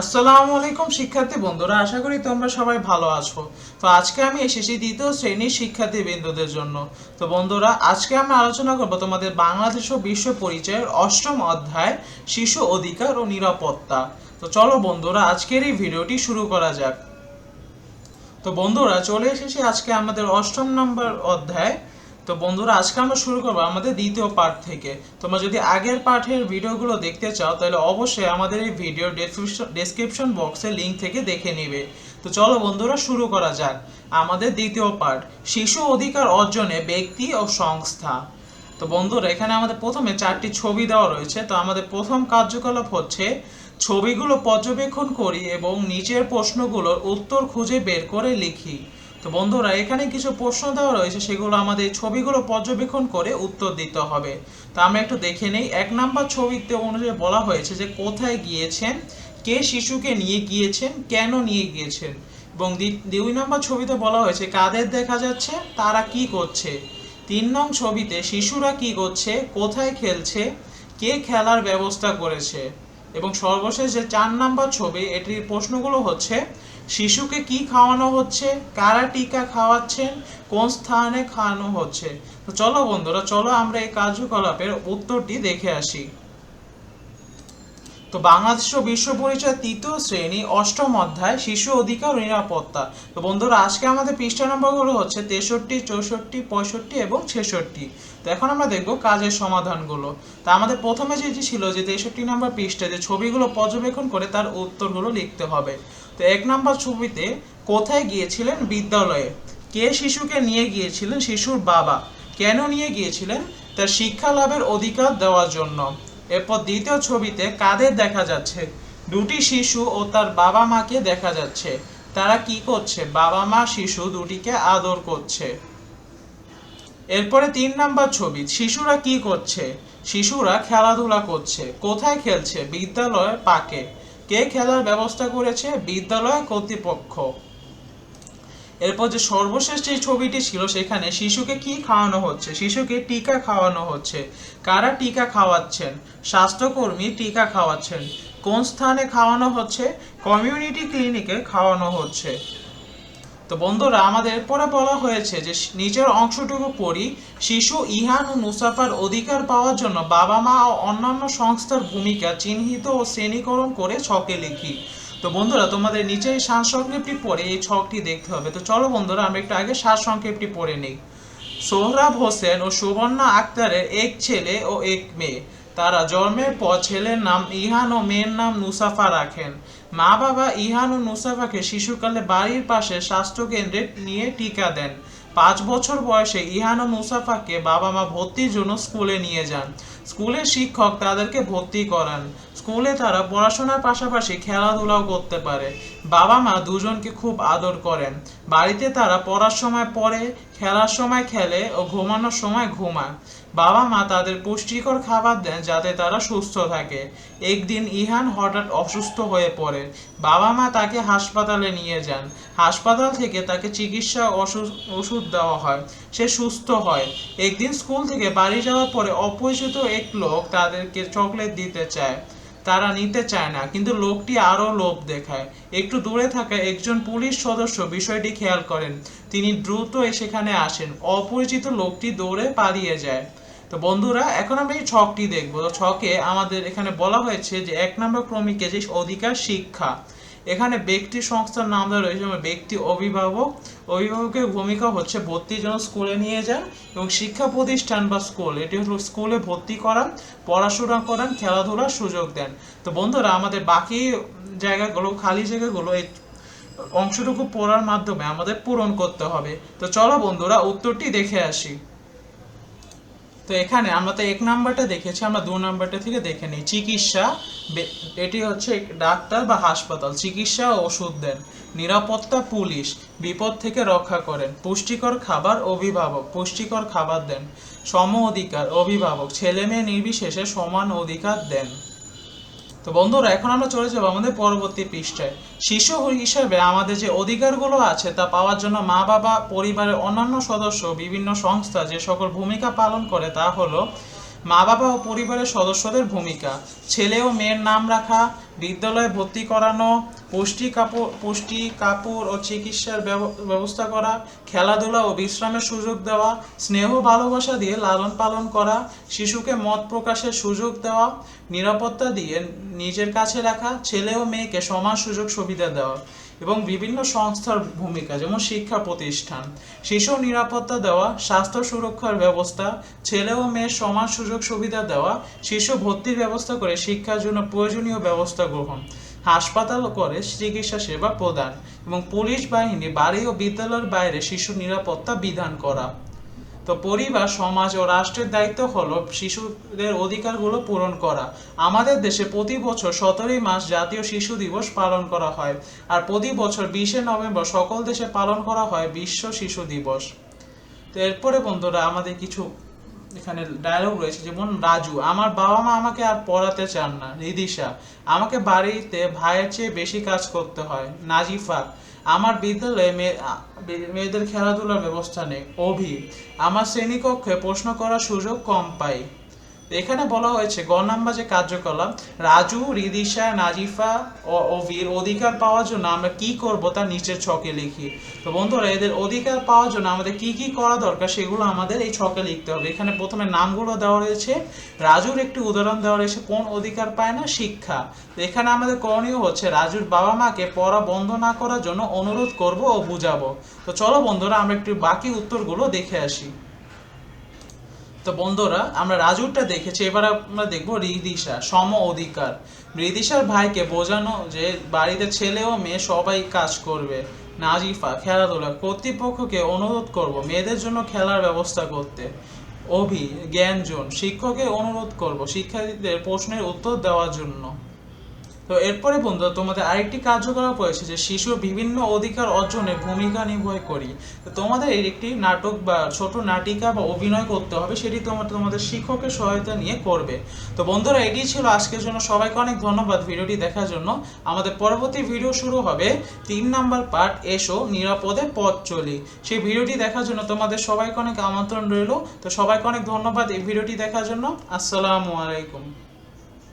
আসসালামু আলাইকুম শিক্ষার্থী বন্ধুরা, আশা করি তোমরা সবাই ভালো আছো। তো আজকে আমি এসেছি দ্বিতীয় শ্রেণির শিক্ষার্থী বিন্দুদের জন্য। তো বন্ধুরা, আজকে আমরা আলোচনা করব তোমাদের বাংলাদেশ ও বিশ্ব পরিচয়ের অষ্টম অধ্যায়, শিশু অধিকার ও নিরাপত্তা। তো চলো বন্ধুরা, আজকের এই ভিডিওটি শুরু করা যাক। তো বন্ধুরা, চলে এসেছি আজকে আমাদের অষ্টম নম্বর অধ্যায় তো বন্ধুরা, আজকে আমরা শুরু করব আমাদের দ্বিতীয় পার্ট থেকে। তোমরা যদি আগের পাঠের ভিডিওগুলো দেখতে চাও, তাহলে অবশ্যই আমাদের এই ভিডিও ডেসক্রিপশন বক্সে লিংক থেকে দেখে নিবে। তো চলো বন্ধুরা, শুরু করা যাক। আমাদের দ্বিতীয় পার্ট শিশু অধিকার অর্জনে ব্যক্তি ও সংস্থা। তো বন্ধুরা, এখানে আমাদের প্রথমে চারটি ছবি দেওয়া রয়েছে। তো আমাদের প্রথম কার্যকলাপ হচ্ছে, ছবিগুলো পর্যবেক্ষণ করি এবং নিচের প্রশ্নগুলোর উত্তর খুঁজে বের করে লিখি। তো বন্ধুরা, এখানে কিছু প্রশ্ন দেওয়া রয়েছে, সেগুলো আমাদের ছবিগুলো পর্যবেক্ষণ করে উত্তর দিতে হবে। তো আমরা একটু দেখে নেই। এক নাম্বার ছবিতে অনুযায়ী বলা হয়েছে যে, কোথায় গিয়েছেন, কে শিশুকে নিয়ে গিয়েছেন, কেন নিয়ে গিয়েছেন? এবং দুই নম্বর ছবিতে বলা হয়েছে, কাদের দেখা যাচ্ছে, তারা কি করছে? তিন নং ছবিতে, শিশুরা কি করছে, কোথায় খেলছে, কে খেলার ব্যবস্থা করেছে? এবং সর্বশেষ যে চার নাম্বার ছবি, এটির প্রশ্নগুলো হচ্ছে শিশুকে কি খাওয়ানো হচ্ছে? কারা টিকা খাওয়াচ্ছেন? কোন স্থানে খাওয়ানো হচ্ছে? তো চলো বন্ধুরা, চলো আমরা এই কার্যকলাপের উত্তরটি দেখে আসি। তো বাংলাদেশ বিশ্ব পরিচয় তৃতীয় শ্রেণি, অষ্টম অধ্যায়, শিশু অধিকার নিরাপত্তা। তো বন্ধুরা, আজকে আমাদের পৃষ্ঠা নম্বরগুলো হচ্ছে তেষট্টি, চৌষট্টি, পঁয়ষট্টি এবং ছেষট্টি। তো এখন আমরা দেখব কাজের সমাধানগুলো। তো আমাদের প্রথমে যেটি ছিল যে তেষট্টি নম্বর পৃষ্ঠায় যে ছবিগুলো পর্যবেক্ষণ করে তার উত্তরগুলো লিখতে হবে। তো এক নম্বর ছবিতে কোথায় গিয়েছিলেন? বিদ্যালয়ে। কে শিশুকে নিয়ে গিয়েছিলেন? শিশুর বাবা। কেন নিয়ে গিয়েছিলেন? তার শিক্ষা লাভের অধিকার দেওয়ার জন্য। এরপর দ্বিতীয় ছবিতে কাদের দেখা যাচ্ছে? দুটি শিশু ও তার বাবা মাকে দেখা যাচ্ছে। তারা কি করছে? বাবা মা শিশু দুটিকে আদর করছে। এরপরে তিন নাম্বার ছবি, শিশুরা কি করছে? শিশুরা খেলাধুলা করছে। কোথায় খেলছে? বিদ্যালয়ের পাকে। কে খেলার ব্যবস্থা করেছে? বিদ্যালয় কর্তৃপক্ষ। এরপর যে সর্বশেষ যে ছবিটি ছিল, সেখানে শিশুকে কি খাওয়ানো হচ্ছে? শিশুকে টিকা খাওয়ানো হচ্ছে। কারা টিকা খাওয়াচ্ছেন? স্বাস্থ্যকর্মী টিকা খাওয়াচ্ছেন। কোন স্থানে খাওয়ানো হচ্ছে? কমিউনিটি ক্লিনিকে খাওয়ানো হচ্ছে। তো বন্ধুরা, আমাদের পরে বলা হয়েছে যে নিজের অংশটুকু পড়ি, শিশু ইহান ও মুসাফার অধিকার পাওয়ার জন্য বাবা মা ও অন্যান্য সংস্থার ভূমিকা চিহ্নিত ও শ্রেণীকরণ করে ছকে লিখি। তো বন্ধুরা, তোমাদের নিচে এই সংক্ষেপটি পড়ে, এই ছকটি দেখতে হবে। তো চলো বন্ধুরা, আমরা একটু আগে সংক্ষেপটি পড়ে নিই। সোহরাব হোসেন ও সুবর্ণা আক্তারের এক ছেলে ও এক মেয়ে। তারা জন্মের পর ছেলের নাম ইহান ও মেয়ের নাম নুসাফা রাখেন। মা বাবা ইহান ও নুসাফাকে শিশুকালে বাড়ির পাশে স্বাস্থ্যকেন্দ্রে নিয়ে টিকা দেন। পাঁচ বছর বয়সে ইহান ও মুসাফাকে বাবা মা ভর্তির জন্য স্কুলে নিয়ে যান। স্কুলের শিক্ষক তাদেরকে ভর্তি করান। স্কুলে তারা পড়াশোনার পাশাপাশি খেলাধুলাও করতে পারে। বাবা মা দুজনকে খুব আদর করেন। বাড়িতে তারা পড়ার সময় পড়ে, খেলার সময় খেলে ও ঘুমানোর সময় ঘুমায়। বাবা মা তাদের পুষ্টিকর খাবার দেন যাতে তারা সুস্থ থাকে। একদিন ইহান হঠাৎ অসুস্থ হয়ে পড়ে বাবা মা তাকে হাসপাতালে নিয়ে যান। হাসপাতাল থেকে তাকে চিকিৎসা ওষুধ- দেওয়া হয়। সে সুস্থ হয়। একদিন স্কুল থেকে বাড়ি যাওয়ার পরে অপরিচিত এক লোক তাদেরকে চকলেট দিতে চায়। তারা নিতে চায় না, কিন্তু লোকটি আরও লোভ দেখায়। একটু দূরে থাকা একজন পুলিশ সদস্য বিষয়টি খেয়াল করেন। তিনি দ্রুত সেখানে আসেন। অপরিচিত লোকটি দৌড়ে পালিয়ে যায়। তো বন্ধুরা, এখন আমরা এই ছকটি দেখব। তো ছকে আমাদের এখানে বলা হয়েছে যে এক নম্বর ক্রমিকে যে অধিকার শিক্ষা। এখানে ব্যক্তি সংস্থার নাম দেওয়া রয়েছে ব্যক্তি অভিভাবক। অভিভাবকের ভূমিকা হচ্ছে ভর্তির জন্য স্কুলে নিয়ে যান এবং শিক্ষা প্রতিষ্ঠান বা স্কুল এটি হলো স্কুলে ভর্তি করান, পড়াশোনা করান, খেলাধুলার সুযোগ দেন। তো বন্ধুরা, আমাদের বাকি জায়গাগুলো, খালি জায়গাগুলো, এই অংশটুকু পড়ার মাধ্যমে আমাদের পূরণ করতে হবে। তো চলো বন্ধুরা, উত্তরটি দেখে আসি। তো এখানে আমরা তো এক নাম্বারটা দেখেছি, আমরা দু নাম্বারটা থেকে দেখে নিই। চিকিৎসা এটি হচ্ছে ডাক্তার বা হাসপাতাল। চিকিৎসা ওষুধ দেন নিরাপত্তা পুলিশ বিপদ থেকে রক্ষা করেন। পুষ্টিকর খাবার অভিভাবক, পুষ্টিকর খাবার দেন। সম অধিকার অভিভাবক ছেলে মেয়ে নির্বিশেষে সমান অধিকার দেন। তো বন্ধুরা, এখন আমরা চলে যাব আমাদের পরবর্তী পৃষ্ঠায়। শিশু হিসেবে আমাদের যে অধিকারগুলো আছে তা পাওয়ার জন্য মা বাবা, পরিবারের অন্যান্য সদস্য, বিভিন্ন সংস্থা যে সকল ভূমিকা পালন করে তা হলো মা বাবা ও পরিবারের সদস্যদের ভূমিকা। ছেলে ও মেয়ের নাম রাখা, বিদ্যালয়ে ভর্তি করানো, পুষ্টি কাপড় পুষ্টি কাপড় ও চিকিৎসার ব্যব- ব্যবস্থা করা, খেলাধুলা ও বিশ্রামের সুযোগ দেওয়া, স্নেহ ভালোবাসা দিয়ে লালন পালন করা, শিশুকে মত প্রকাশের সুযোগ দেওয়া, নিরাপত্তা দিয়ে নিজের কাছে রাখা, ছেলে ও মেয়েকে সমান সুযোগ সুবিধা দেওয়া। এবং বিভিন্ন সংস্থার ভূমিকা, যেমন শিক্ষা প্রতিষ্ঠান। শিশু নিরাপত্তা দেওয়া, স্বাস্থ্য সুরক্ষার ব্যবস্থা, ছেলে ও মেয়ের সমান সুযোগ সুবিধা দেওয়া, শিশু ভর্তির ব্যবস্থা করে শিক্ষার জন্য প্রয়োজনীয় ব্যবস্থা গ্রহণ, হাসপাতাল করে চিকিৎসা সেবা প্রদান এবং পুলিশ বাহিনী বাড়ি ও বিদ্যালয়ের বাইরে শিশু নিরাপত্তা বিধান করা। তো পরিবার, সমাজ ও রাষ্ট্রের দায়িত্ব হলো শিশুদের অধিকারগুলো পূরণ করা। আমাদের দেশে প্রতি বছর সতেরোই মাস জাতীয় শিশু দিবস পালন করা হয় আর প্রতি বছর বিশে নভেম্বর সকল দেশে পালন করা হয় বিশ্ব শিশু দিবস। তো এরপরে বন্ধুরা, আমাদের কিছু এখানে ডায়লগ রয়েছে, যেমন রাজু, আমার বাবা মা আমাকে আর পড়াতে চান না। রিদিশা, আমাকে বাড়িতে ভাইয়ের চেয়ে বেশি কাজ করতে হয়। নাজিফা আমার বিদ্যালয়ে মেয়ে- মেয়েদের খেলাধুলার ব্যবস্থা নেই। অভি, আমার শ্রেণীকক্ষে প্রশ্ন করার সুযোগ কম পাই। এখানে বলা হয়েছে গ নাম্বার যে কার্যকলাপ, রাজু, রিদিশা, নাজিফা ও অভির অধিকার পাওয়ার জন্য আমরা কি করব তা নিচের ছকে লিখি। তো বন্ধুরা, এদের অধিকার পাওয়ার জন্য আমাদের কি কি করা দরকার সেগুলো আমাদের এই ছকে লিখতে হবে। এখানে প্রথমে নামগুলো দেওয়া রয়েছে, রাজুর একটি উদাহরণ দেওয়া রয়েছে, কোন অধিকার পায় না? শিক্ষা। তো এখানে আমাদের করণীয় হচ্ছে, রাজুর বাবা মাকে পড়া বন্ধ না করার জন্য অনুরোধ করব ও বুঝাবো। তো চলো বন্ধুরা, আমরা একটু বাকি উত্তরগুলো দেখে আসি। তো বন্ধুরা, আমরা রাজুরটা দেখেছি, এবার আমরা দেখব রিদিশা, সম অধিকার। রিদিশার ভাইকে বোঝানো যে বাড়িতে ছেলে ও মেয়ে সবাই কাজ করবে। নাজিফা, খেলাধুলা, কর্তৃপক্ষকে অনুরোধ করব মেয়েদের জন্য খেলার ব্যবস্থা করতে। অভি, জ্ঞানজন, শিক্ষককে অনুরোধ করব শিক্ষার্থীদের প্রশ্নের উত্তর দেওয়ার জন্য। তো এরপরে বন্ধু, তোমাদের আরেকটি কার্যকলাপ হয়েছে যে শিশুর বিভিন্ন অধিকার অর্জনে ভূমিকা নির্বাহ করি। তো তোমাদের এই একটি নাটক বা ছোট নাটিকা বা অভিনয় করতে হবে, সেটি তোমার তোমাদের শিক্ষকের সহায়তা নিয়ে করবে। তো বন্ধুরা এটি ছিল আজকের জন্য। সবাইকে অনেক ধন্যবাদ ভিডিওটি দেখার জন্য। আমাদের পরবর্তী ভিডিও শুরু হবে তিন নাম্বার পার্ট, এসো নিরাপদে পথ চলি। সেই ভিডিওটি দেখার জন্য তোমাদের সবাইকে অনেক আমন্ত্রণ রইল। তো সবাইকে অনেক ধন্যবাদ এই ভিডিওটি দেখার জন্য। আসসালামু আলাইকুম।